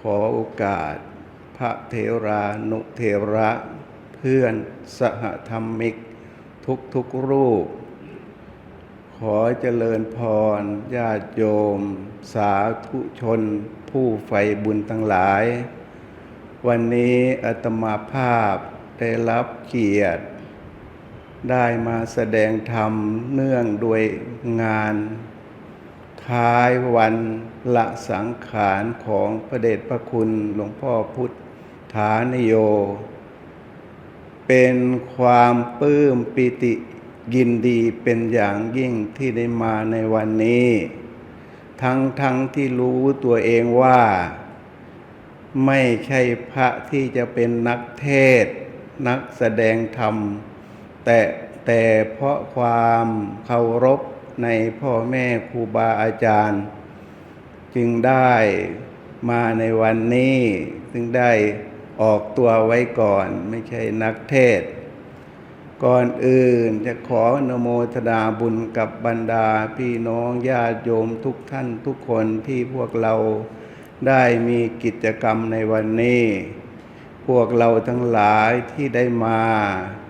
ขอโอกาส พระเทรานุเทระ เพื่อนสหธรรมิก ทุกทุกรูป ขอเจริญพรญาติโยม สาธุชน ผู้ใฝ่บุญทั้งหลาย วันนี้อาตมาภาพได้รับเกียรติ ได้มาแสดงธรรมเนื่องด้วยงาน คล้ายวันละสังขารของพระเดชพระคุณหลวงพ่อพุทธานโย เป็นความปลื้มปิติยินดีเป็นอย่างยิ่งที่ได้มาในวันนี้ ทั้งทั้งที่รู้ตัวเองว่า ไม่ใช่พระที่จะเป็นนักเทศน์นักแสดงธรรม แต่แต่เพราะความเคารพ ในพ่อแม่ครูบาอาจารย์ จึงได้มาในวันนี้จึงได้ออกตัวไว้ก่อน ไม่ใช่นักเทศ ก่อนอื่นจะขออนโมทนาบุญกับบรรดาพี่น้องญาติโยมทุกท่านทุกคนที่พวกเราได้มีกิจกรรมในวันนี้ พวกเราทั้งหลายที่ได้มา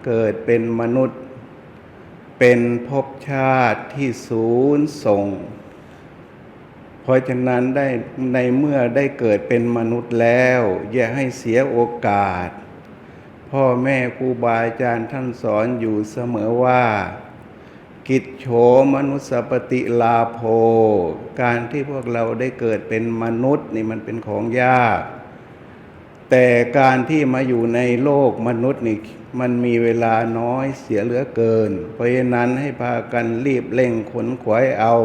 เกิดเป็นมนุษย์ เป็นภพชาติที่ศูนย์ส่ง เพราะฉะนั้นได้ในเมื่อได้เกิดเป็นมนุษย์แล้ว อย่าให้เสียโอกาส พ่อแม่ครูบาอาจารย์ท่านสอนอยู่เสมอว่า กิจโฉมนุสปฏิลาโภ การที่พวกเราได้เกิดเป็นมนุษย์นี่มันเป็นของยาก แต่การที่มาอยู่ในโลกมนุษย์นี่มันมีเวลาน้อยเสียเหลือเกิน เพราะฉะนั้นให้พากันรีบเร่งขนขวายเอา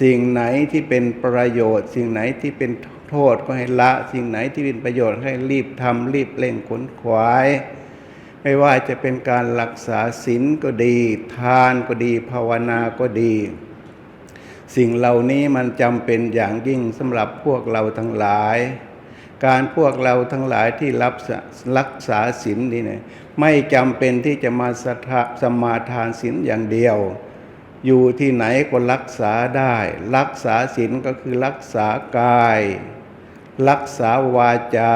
สิ่งไหนที่เป็นประโยชน์ สิ่งไหนที่เป็นโทษก็ให้ละ สิ่งไหนที่เป็นประโยชน์ให้รีบทำรีบเร่งขนขวาย ไม่ว่าจะเป็นการรักษาศีลก็ดี ทานก็ดีภาวนาก็ดี สิ่งเหล่านี้มันจำเป็นอย่างยิ่งสำหรับพวกเราทั้งหลาย การพวกเราทั้งหลายที่รับรักษาศีลนี่เนี่ยไม่จำเป็นที่จะมาสสมาทานศีลอย่างเดียว อยู่ที่ไหนก็รักษาได้ รักษาศีลก็คือรักษากาย รักษาวาจา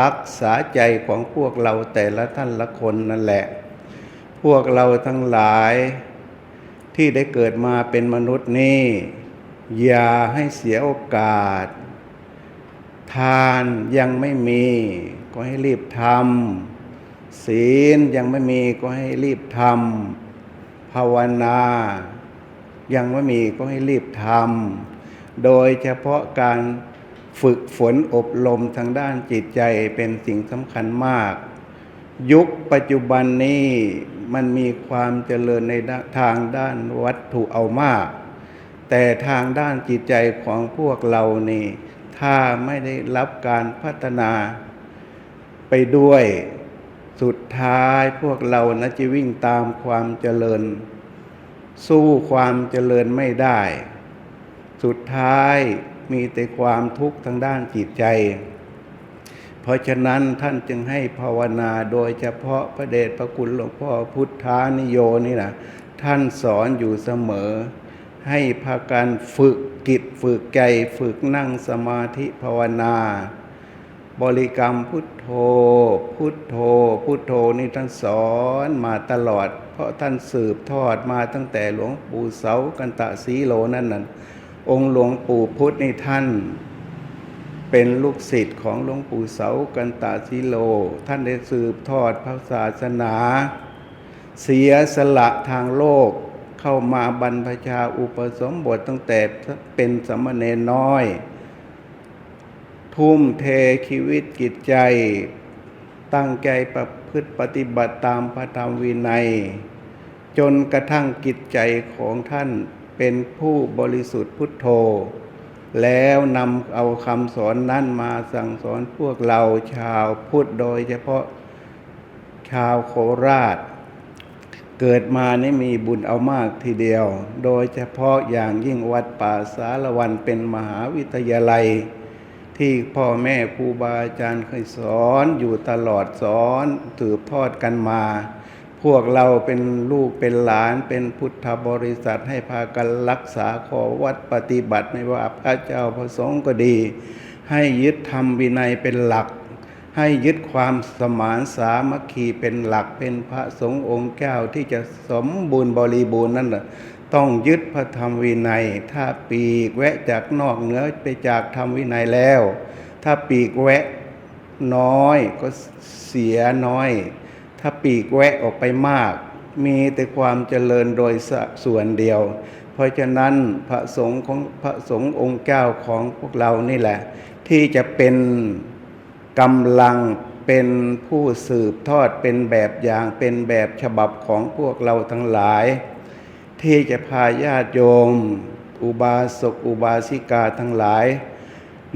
รักษาใจของพวกเราแต่ละท่านละคนนั่นแหละ พวกเราทั้งหลายที่ได้เกิดมาเป็นมนุษย์นี่อย่าให้เสียโอกาส ทานยังไม่มีก็ให้รีบทำศีลยังไม่มีก็ให้รีบทำภาวนา ยังไม่มีก็ให้รีบทำโดยเฉพาะการฝึกฝนอบรมทางด้านจิตใจเป็นสิ่งสำคัญมาก ยุคปัจจุบันนี้มันมีความเจริญในทางด้านวัตถุเอามาก แต่ทางด้านจิตใจของพวกเรานี่ ถ้าไม่ได้รับการพัฒนาไปด้วยสุดท้ายพวกเรานะจะวิ่งตามความเจริญ สู้ความเจริญไม่ได้ สุดท้ายมีแต่ความทุกข์ทางด้านจิตใจ เพราะฉะนั้นท่านจึงให้ภาวนาโดยเฉพาะพระเดชพระคุณหลวงพ่อพุทธานิโยนี่นะท่านสอนอยู่เสมอ ให้พากันฝึก ฝึกใจฝึกนั่งสมาธิภาวนา บริกรรมพุทโธ พุทโธ พุทโธนี่ท่านสอนมาตลอด เพราะท่านสืบทอดมาตั้งแต่หลวงปู่เสากันตะสีโลนั่นน่ะองค์หลวงปู่พุทธนี่ท่าน เป็นลูกศิษย์ของหลวงปู่เสากันตาสีโล ท่านได้สืบทอดพระศาสนา เสียสละทางโลก เข้ามาบรรพชาอุปสมบทตั้งแต่เป็นสมณเณรน้อย ทุ่มเทชีวิตจิตใจ ตั้งใจประพฤติปฏิบัติตามพระธรรมวินัย จนกระทั่งจิตใจของท่านเป็นผู้บริสุทธิ์พุทโธ แล้วนำเอาคำสอนนั้นมาสั่งสอนพวกเราชาวพุทธโดยเฉพาะชาวโคราช เกิดมานี่มีบุญเอามากทีเดียว โดยเฉพาะอย่างยิ่งวัดป่าสารวันเป็นมหาวิทยาลัย ที่พ่อแม่ครูบาอาจารย์เคยสอนอยู่ตลอดสอนถือทอดกันมา พวกเราเป็นลูกเป็นหลานเป็นพุทธบริษัทให้พากันรักษาขอวัดปฏิบัติไม่ว่าพระเจ้าพระสงฆ์ก็ดี ให้ยึดธรรมวินัยเป็นหลัก ให้ยึดความสมานสามัคคีเป็นหลักเป็นพระสงฆ์องค์แก้วที่จะสมบูรณ์บริบูรณ์นั่นแหละต้องยึดพระธรรมวินัย ถ้าปีกแวะจากนอกเหนือไปจากธรรมวินัยแล้ว ถ้าปีกแวะน้อยก็เสียน้อย ถ้าปีกแวะออกไปมาก มีแต่ความเจริญโดยส,ส่วนเดียว เพราะฉะนั้นพระสงฆ์ของพระสงฆ์องค์เจ้าของพวกเรานี่แหละ ที่จะเป็น กำลังเป็นผู้สืบทอดเป็นแบบอย่างเป็นแบบฉบับของพวกเราทั้งหลาย ที่จะพาญาติโยม อุบาสกอุบาสิกาทั้งหลาย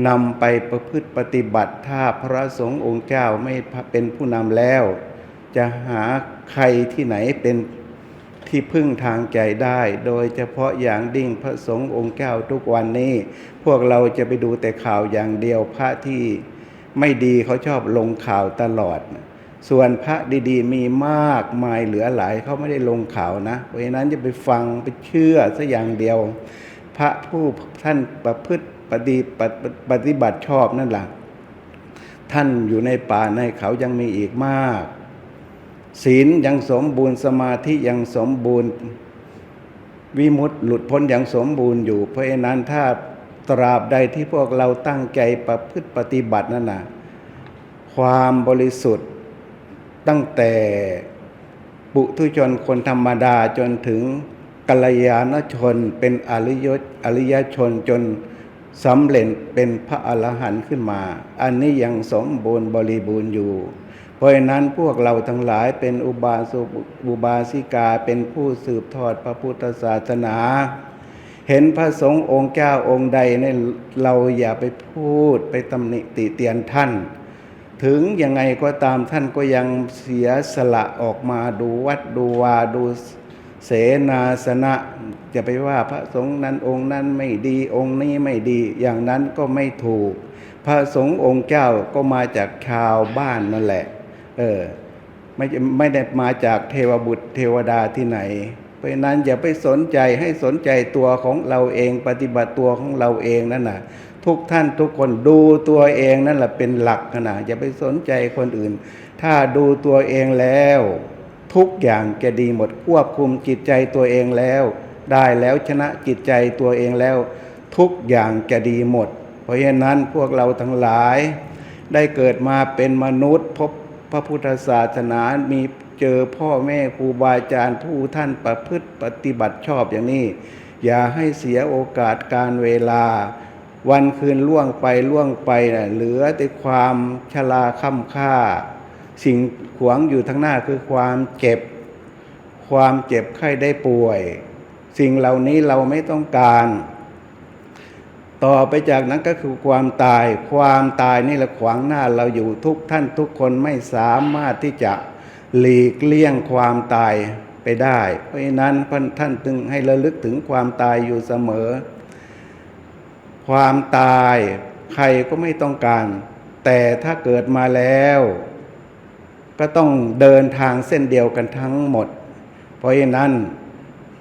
นำไปประพฤติปฏิบัติถ้าพระสงฆ์องค์เจ้าไม่เป็นผู้นำแล้ว จะหาใครที่ไหนเป็นที่พึ่งทางใจได้ โดยเฉพาะอย่างดิ่งพระสงฆ์องค์เจ้าทุกวันนี้ พวกเราจะไปดูแต่ข่าวอย่างเดียวพระที่ ไม่ดีเขาชอบลงข่าวตลอด ส่วนพระดีๆ มีมากมายเหลือหลายเขาไม่ได้ลงข่าวนะ เพราะฉะนั้นจะไปฟังไปเชื่อสัอย่างเดียว พระผู้ท่านประพฤติปฏิปฏิปฏิบัติชอบนั่นแหละท่านอยู่ในป่าในเขายังมีอีกมาก ศีลยังสมบูรณ์สมาธิยังสมบูรณ์วิมุตติหลุดพ้นอย่างสมบูรณ์อยู่ เพราะฉะนั้นถ้า ตราบใดที่พวกเราตั้งใจประพฤติปฏิบัตินั่นนะความบริสุทธิ์ตั้งแต่ปุถุชนคนธรรมดาจนถึงกัลยาณชนเป็นอริยอริยชนจนสำเร็จเป็นพระอรหันต์ขึ้นมา อันนี้ยังสมบูรณ์บริบูรณ์อยู่ เพราะฉะนั้นพวกเราทั้งหลายเป็นอุบาสกอุบาสิกาเป็นผู้สืบทอดพระพุทธศาสนา เห็นพระสงฆ์องค์เจ้าองค์ใดเนี่ยเราอย่าไปพูดไปตำหนิติเตียนท่าน ถึงยังไงก็ตามท่านก็ยังเสียสละออกมาดูวัดดูวาดูเสนาสนะจะไปว่าพระสงฆ์นั้นองค์นั้นไม่ดีองค์นี้ไม่ดี อย่างนั้นก็ไม่ถูก พระสงฆ์องค์เจ้าก็มาจากชาวบ้านนั่นแหละ เออไม่ไม่ได้มาจากเทวบุตรเทวดาที่ไหน เพราะนั้นอย่าไปสนใจให้สนใจตัวของเราเองปฏิบัติตัวของเราเองนั่นน่ะ ทุกท่านทุกคนดูตัวเองนั่นแหละเป็นหลักขนาดอย่าไปสนใจคนอื่น ถ้าดูตัวเองแล้ว ทุกอย่างจะดีหมดควบคุมจิตใจตัวเองแล้ว ได้แล้วชนะจิตใจตัวเองแล้ว ทุกอย่างจะดีหมด เพราะฉะนั้นพวกเราทั้งหลาย ได้เกิดมาเป็นมนุษย์พบพระพุทธศาสนามี เจอพ่อแม่ครูบาอาจารย์ผู้ท่านประพฤติปฏิบัติชอบอย่างนี้ อย่าให้เสียโอกาสการเวลา วันคืนล่วงไปล่วงไปนะเหลือแต่ความชราค่ำค่า สิ่งขวางอยู่ทั้งหน้าคือความเจ็บ ความเจ็บไข้ได้ป่วย สิ่งเหล่านี้เราไม่ต้องการต่อไปจากนั้นก็คือความตาย ความตายนี่แหละขวางหน้าเราอยู่ทุกท่านทุกคนไม่สามารถที่จะ หลีกเลี่ยงความตายไปได้ เพราะฉะนั้นท่านจึงให้ระลึกถึงความตายอยู่เสมอ ความตายใครก็ไม่ต้องการ แต่ถ้าเกิดมาแล้ว ก็ต้องเดินทางเส้นเดียวกันทั้งหมด เพราะฉะนั้น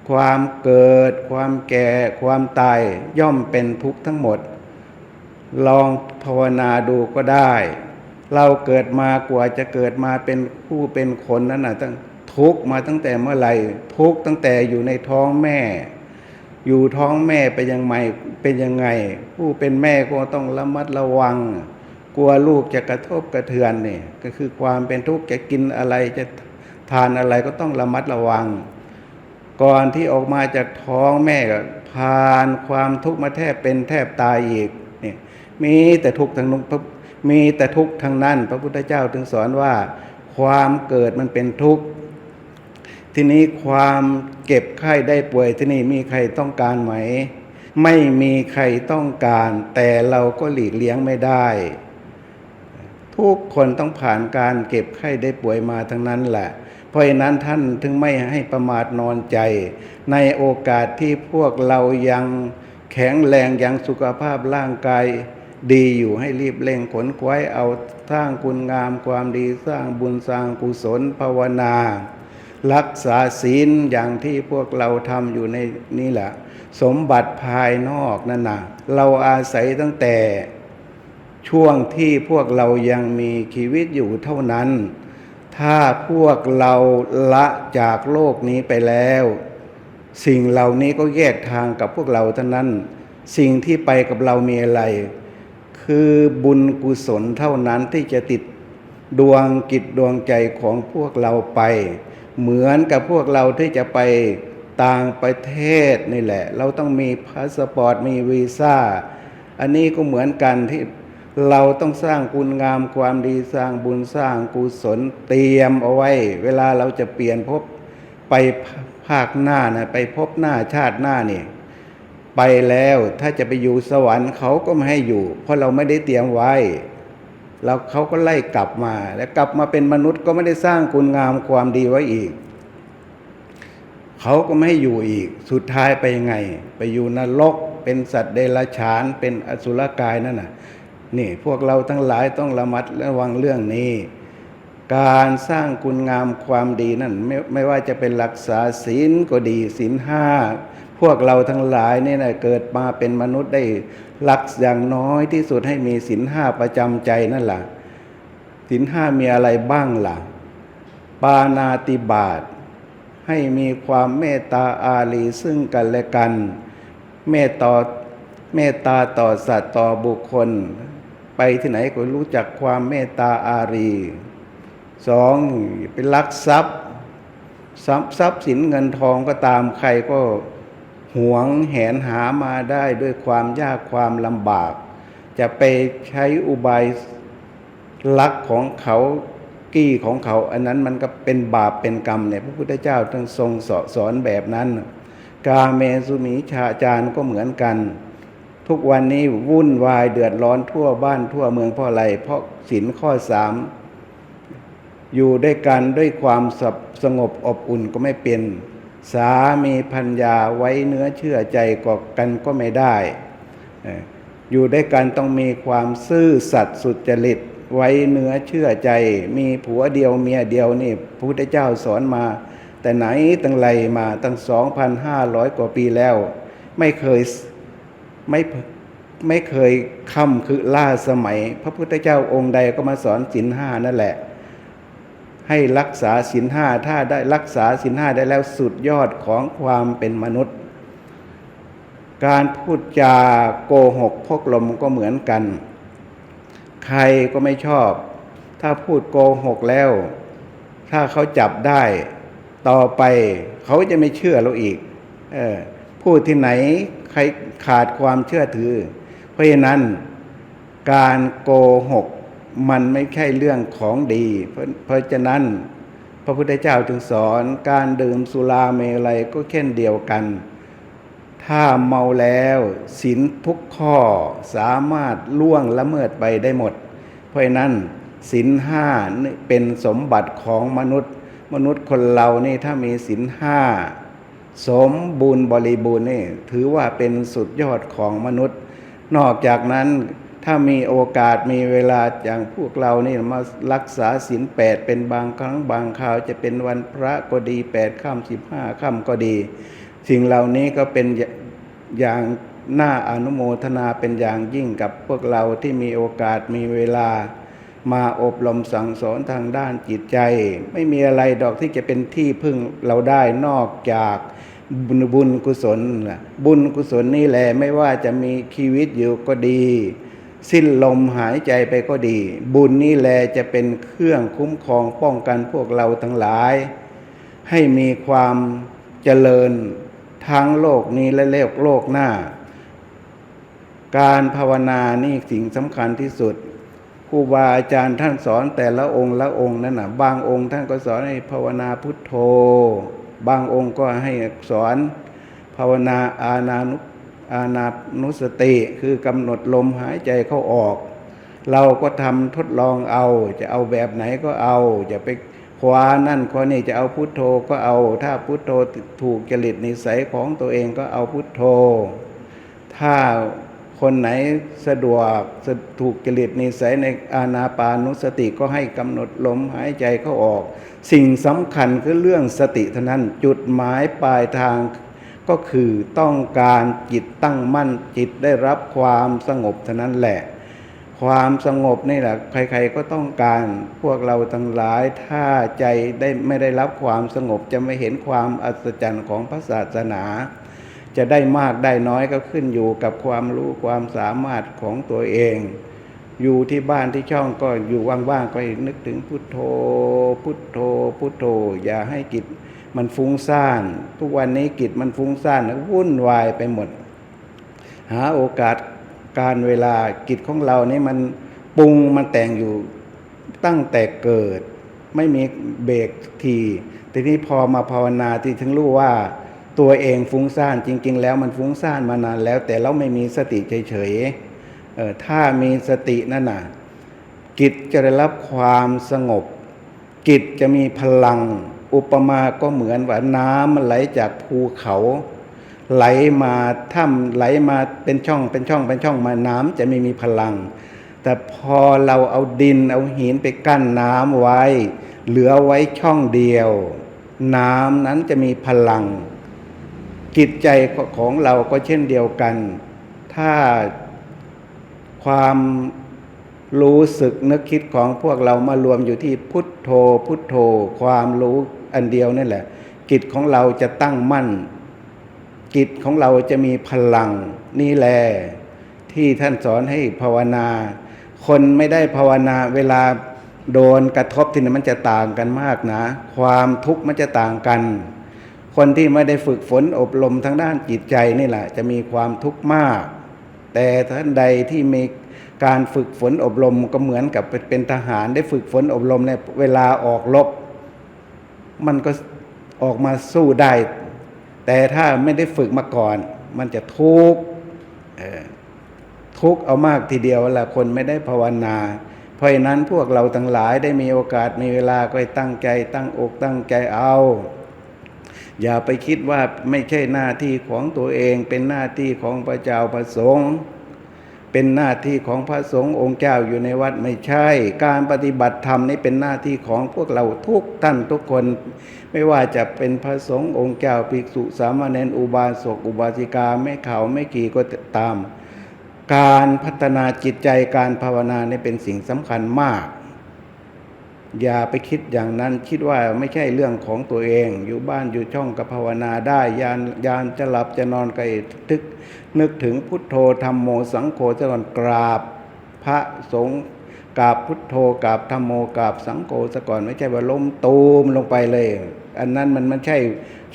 ความเกิด ความแก่ ความตายย่อมเป็นทุกข์ทั้งหมด ลองภาวนาดูก็ได้ เราเกิดมากว่าจะเกิดมาเป็นผู้เป็นคนนั้นนะตั้งทุกมาตั้งแต่เมื่อไหร่ทุกตั้งแต่อยู่ในท้องแม่ อยู่ท้องแม่ไปยังไงเป็นยังไง ผู้เป็นแม่ก็ต้องระมัดระวัง กลัวลูกจะกระทบกระเทือนเนี่ยก็คือความเป็นทุกข์จะกินอะไรจะทานอะไรก็ต้องระมัดระวัง ก่อนที่ออกมาจากท้องแม่ก็ผ่านความทุกข์มาแทบเป็นแทบตายอีกเนี่ยมีแต่ทุกข์ทางนู้น มีแต่ทุกข์ทางนั้น พระพุทธเจ้าถึงสอนว่า ความเกิดมันเป็นทุกข์ทีนี้ความเก็บไข้ได้ป่วยที่นี่มีใครต้องการไหม ไม่มีใครต้องการ แต่เราก็หลีกเลี่ยงไม่ได้ ทุกคนต้องผ่านการเก็บไข้ได้ป่วยมาทั้งนั้นแหละ เพราะฉะนั้นท่านถึงไม่ให้ประมาทนอนใจ ในโอกาสที่พวกเรายังแข็งแรงยังสุขภาพร่างกาย ดีอยู่ให้รีบเร่งขนขวายเอาสร้างคุณงามความดีสร้างบุญสร้างกุศลภาวนา รักษาศีลอย่างที่พวกเราทำอยู่ในนี่แหละ สมบัติภายนอกนั่นนะเราอาศัยตั้งแต่ช่วงที่พวกเรายังมีชีวิตอยู่เท่านั้น ถ้าพวกเราละจากโลกนี้ไปแล้ว สิ่งเหล่านี้ก็แยกทางกับพวกเราเท่านั้น สิ่งที่ไปกับเรามีอะไร คือบุญกุศลเท่านั้นที่จะติดดวงกิจดวงใจของพวกเราไป เหมือนกับพวกเราที่จะไปต่างประเทศนี่แหละ เราต้องมีพาสปอร์ตมีวีซ่า อันนี้ก็เหมือนกันที่เราต้องสร้างคุณงามความดีสร้างบุญสร้างกุศลเตรียมเอาไว้ เวลาเราจะเปลี่ยนภพไปภาคหน้านะไปพบหน้าชาติหน้านี่ ไปแล้วถ้าจะไปอยู่สวรรค์เขาก็ไม่ให้อยู่ เพราะเราไม่ได้เตรียมไว้ แล้วเขาก็ไล่กลับมา แล้วกลับมาเป็นมนุษย์ก็ไม่ได้สร้างคุณงามความดีไว้อีก เขาก็ไม่ให้อยู่อีก สุดท้ายไปยังไง ไปอยู่นรกเป็นสัตว์เดรัจฉาน เป็นอสุรกายนั่นน่ะนี่พวกเราทั้งหลายต้องระมัดระวังเรื่องนี้ การสร้างคุณงามความดีนั่นไม่ไม่ว่าจะเป็นรักษาศีลก็ดีศีลห้า พวกเราทั้งหลายเนี่ยนะเกิดมาเป็นมนุษย์ได้รักอย่างน้อยที่สุดให้มีศีลห้าประจำใจนั่นแหละศีลห้ามีอะไรบ้างล่ะ ปานาติบาตให้มีความเมตตาอารีซึ่งกันและกัน เมตตาเมตตาต่อสัตว์ต่อบุคคล ไปที่ไหนก็รู้จักความเมตตาอารีสองเป็นลักทรัพย์ทรัพย์ทรัพย์สินเงินทองก็ตามใครก็ หวงแหนหามาได้ด้วยความยากความลำบาก จะไปใช้อุบายลักของเขากี้ของเขา อันนั้นมันก็เป็นบาปเป็นกรรมเนี่ยพระพุทธเจ้าท่านทรงสสอนแบบนั้น กาเมสุมิชาจารก็เหมือนกัน ทุกวันนี้วุ่นวายเดือดร้อนทั่วบ้านทั่วเมืองเพราะอะไร เพราะศีลข้อสามอยู่ด้วยกันด้วยความสสงบอบอุ่นก็ไม่เป็น สามีพัญญาไว้เนื้อเชื่อใจกอกันก็ไม่ได้ อยู่ด้วยกันต้องมีความซื่อสัตย์สุจริตไว้เนื้อเชื่อใจ มีผัวเดียวเมียเดียวนี่พระพุทธเจ้าสอนมา แต่ไหนตั้งไรมาตั้งสองพันห้าร้อยกว่าปีแล้ว ไม่เคยไม่ไม่เคยค่ำคือล่าสมัย พระพุทธเจ้าองค์ใดก็มาสอนศีลห้านั่นแหละ ให้รักษาศีลห้าถ้าได้รักษาศีลห้าได้แล้วสุดยอดของความเป็นมนุษย์ การพูดจาโกหกพกลมก็เหมือนกัน ใครก็ไม่ชอบ ถ้าพูดโกหกแล้ว ถ้าเขาจับได้ต่อไปเขาจะไม่เชื่อเราอีกออพูดที่ไหนใครขาดความเชื่อถือ เพราะฉะนั้นการโกหก มันไม่ใช่เรื่องของดีเพราะเพราะฉะนั้น พระพุทธเจ้าจึงสอนการดื่มสุราเมลัยก็เช่นเดียวกัน ถ้าเมาแล้วศีลทุกข้อสามารถล่วงละเมิดไปได้หมด เพราะนั้นศีลห้าเป็นสมบัติของมนุษย์ มนุษย์คนเรานี่ถ้ามีศีลห้าสมบูรณ์บริบูรณ์นี่ถือว่าเป็นสุดยอดของมนุษย์ นอกจากนั้น ถ้ามีโอกาสมีเวลาอย่างพวกเรานี่มารักษาศีลแปดเป็นบางครั้งบางคราวจะเป็นวันพระก็ดีแปดค่ำสิบห้าค่ำก็ดี สิ่งเหล่านี้ก็เป็นอย่างน่าอนุโมทนาเป็นอย่างยิ่งกับพวกเราที่มีโอกาสมีเวลา มาอบรมสั่งสอนทางด้านจิตใจ ไม่มีอะไรดอกที่จะเป็นที่พึ่งเราได้นอกจากบุญบุญกุศล บุญกุศลนี่แหละไม่ว่าจะมีชีวิตอยู่ก็ดี สิ้นลมหายใจไปก็ดี บุญนี่แหละจะเป็นเครื่องคุ้มครองป้องกันพวกเราทั้งหลาย ให้มีความเจริญทั้งโลกนี้และโลกโลกหน้า การภาวนานี่สิ่งสำคัญที่สุดครูบาอาจารย์ท่านสอนแต่ละองค์ละองค์นั่นนะบางองค์ท่านก็สอนให้ภาวนาพุทโธ บางองค์ก็ให้สอนภาวนาอานานุ อานานุสติคือกำหนดลมหายใจเข้าออก เราก็ทำทดลองเอา จะเอาแบบไหนก็เอาอย่าไปคว้านั่นคว้านี่จะเอาพุทโธก็เอา ถ้าพุทโธถูกจริตนิสัยของตัวเองก็เอาพุทโธ ถ้าคนไหนสะดวกสถูกจริตนิสัยในอานาปานุสติก็ให้กำหนดลมหายใจเข้าออก สิ่งสำคัญคือเรื่องสติเท่านั้นจุดหมายปลายทาง ก็คือต้องการจิตตั้งมั่นจิตได้รับความสงบเท่านั้นแหละ ความสงบนี่แหละใครๆก็ต้องการพวกเราทั้งหลายถ้าใจได้ไม่ได้รับความสงบจะไม่เห็นความอัศจรรย์ของพระศาสนา จะได้มากได้น้อยก็ขึ้นอยู่กับความรู้ความสามารถของตัวเอง อยู่ที่บ้านที่ช่องก็อยู่ว่างๆก็นึกถึงพุทโธ พุทโธ พุทโธ อย่าให้จิต มันฟุ้งซ่าน ทุกวันนี้จิตมันฟุ้งซ่านวุ่นวายไปหมด หาโอกาสการเวลากิจของเรานี่มันปรุงมันแต่งอยู่ตั้งแต่เกิด ไม่มีเบรกทีทีนี้พอมาภาวนาที่ถึงรู้ว่าตัวเองฟุ้งซ่านจริง ๆ แล้วมันฟุ้งซ่านมานานแล้ว แต่เราไม่มีสติเฉยๆเออถ้ามีสตินั่นน่ะกิจจะได้รับความสงบ กิจจะมีพลัง อุปมาก็เหมือนว่าน้ำมันไหลจากภูเขา ไหลมาถ้ำไหลมาเป็นช่องเป็นช่องเป็นช่องมาน้ำจะไม่มีพลัง แต่พอเราเอาดินเอาหินไปกั้นน้ำไว้ เหลือไว้ช่องเดียว น้ำนั้นจะมีพลัง จิตใจของเราก็เช่นเดียวกัน ถ้าความรู้สึกนึกคิดของพวกเรามารวมอยู่ที่พุทโธ พุทโธ ความรู้ อันเดียวนั่นแหละจิตของเราจะตั้งมั่นจิตของเราจะมีพลังนี่แหละที่ท่านสอนให้ภาวนา คนไม่ได้ภาวนาเวลาโดนกระทบที่นี่มันจะต่างกันมากนะ ความทุกข์มันจะต่างกัน คนที่ไม่ได้ฝึกฝนอบรมทางด้านจิตใจนี่แหละ จะมีความทุกข์มาก แต่ท่านใดที่มีการฝึกฝนอบรมก็เหมือนกับเป็นทหารได้ฝึกฝนอบรมในเวลาออกรบ มันก็ออกมาสู้ได้ แต่ถ้าไม่ได้ฝึกมาก่อน มันจะทุกข์ทุกข์เอามากทีเดียวละคนไม่ได้ภาวนา เพราะนั้นพวกเราทั้งหลายได้มีโอกาสมีเวลาก็ตั้งใจ ตั้งอกตั้งใจเอา อย่าไปคิดว่าไม่ใช่หน้าที่ของตัวเองเป็นหน้าที่ของพระเจ้าประสงค์ เป็นหน้าที่ของพระสงฆ์องค์เจ้าอยู่ในวัดไม่ใช่ การปฏิบัติธรรมนี่เป็นหน้าที่ของพวกเราทุกท่านทุกคน ไม่ว่าจะเป็นพระสงฆ์องค์เจ้าภิกษุสามเณรอุบาสกอุบาสิกาไม่เขาไม่กี่ก็ตาม การพัฒนาจิตใจการภาวนาเนี่เป็นสิ่งสำคัญมาก อย่าไปคิดอย่างนั้นคิดว่าไม่ใช่เรื่องของตัวเอง อยู่บ้านอยู่ช่องกับภาวนาได้ยานยานจะหลับจะนอนก็ทึก นึกถึงพุทโธธรรมโมสังโฆจะก่อนกราบ พระสงฆ์กราบพุทโธกราบธรรมโมกราบสังโฆซะก่อนไม่ใช่ว่าล้มตูมลงไปเลย อันนั้นมันไม่ใช่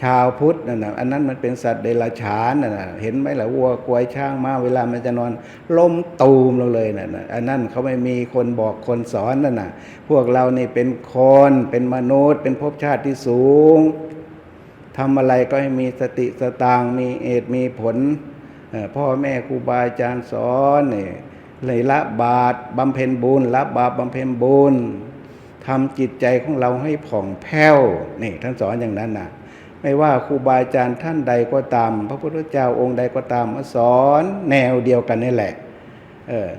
ชาวพุทธนั่นนะอันนั้นมันเป็นสัตว์เดรัจฉานนั่นนะเห็นไหมล่ะวัวควายช้างมาเวลามันจะนอนล้มตูมลงเลยนั่นนะอันนั้นเขาไม่มีคนบอกคนสอนนั่นนะพวกเรานี่เป็นคนเป็นมนุษย์ เป็นภพชาติที่สูงทำอะไรก็ให้มีสติสตางมีเอตมีผลพ่อแม่ครูบาอาจารย์สอนนี่เลยละบาปบำเพ็ญบุญละบาปบำเพ็ญบุญ ทำจิตใจของเราให้ผ่องแผ้วนี่ท่านสอนอย่างนั้นนะไม่ว่าครูบาอาจารย์ท่านใดก็ตาม พระพุทธเจ้าองค์ใดก็ตามมาสอนแนวเดียวกันนี่แหละเออ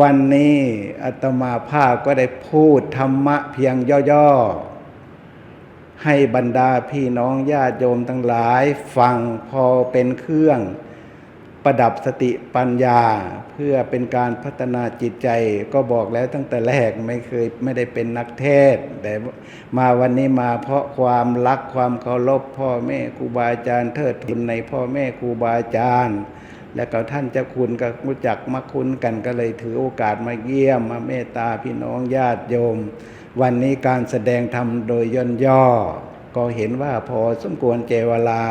วันนี้อาตมาภาพก็ได้พูดธรรมะเพียงย่อๆ ให้บรรดาพี่น้องญาติโยมทั้งหลาย ฟังพอเป็นเครื่อง ประดับสติปัญญา เพื่อเป็นการพัฒนาจิตใจก็บอกแล้วตั้งแต่แรกไม่เคยไม่ได้เป็นนักเทศ แต่มาวันนี้มาเพราะความรักความเคารพพ่อแม่ครูบาอาจารย์เทิดทุนในพ่อแม่ครูบาอาจารย์ และก็ท่านเจ้าคุณก็รู้จักมาคุ้นกันก็เลยถือโอกาสมาเยี่ยมมาเมตตาพี่น้องญาติโยม วันนี้การแสดงธรรมโดยย่นย่อ ก็เห็นว่าพอสมควรเจวลา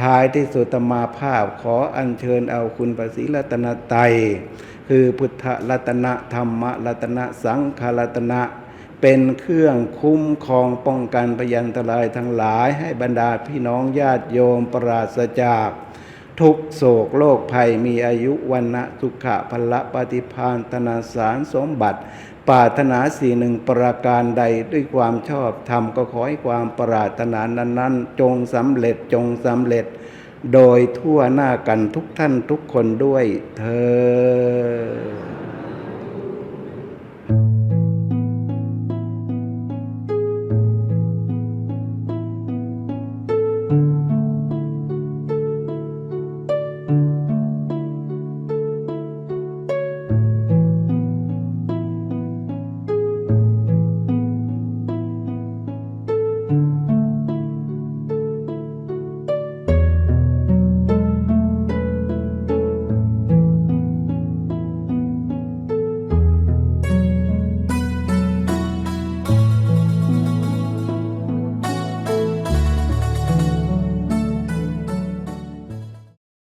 ท้ายที่สุดมาภาพขออัญเชิญเอาคุณประสิรัตนไตยคือพุทธรัตนะธรรมรัตนะสังฆรัตนะเป็นเครื่องคุ้มครองป้องกันพยันตรายทั้งหลายให้บรรดาพี่น้องญาติโยมปราศจาก ทุกโศกโรคภัยมีอายุวันนะสุขะพละปฏิพานธนาสารสมบัติ ปรารถนาสี่หนึ่งประการใดด้วยความชอบธรรมก็ขอให้ความปรารถนานั้นๆ จงสำเร็จจงสำเร็จ โดยทั่วหน้ากันทุกท่านทุกคนด้วยเธอ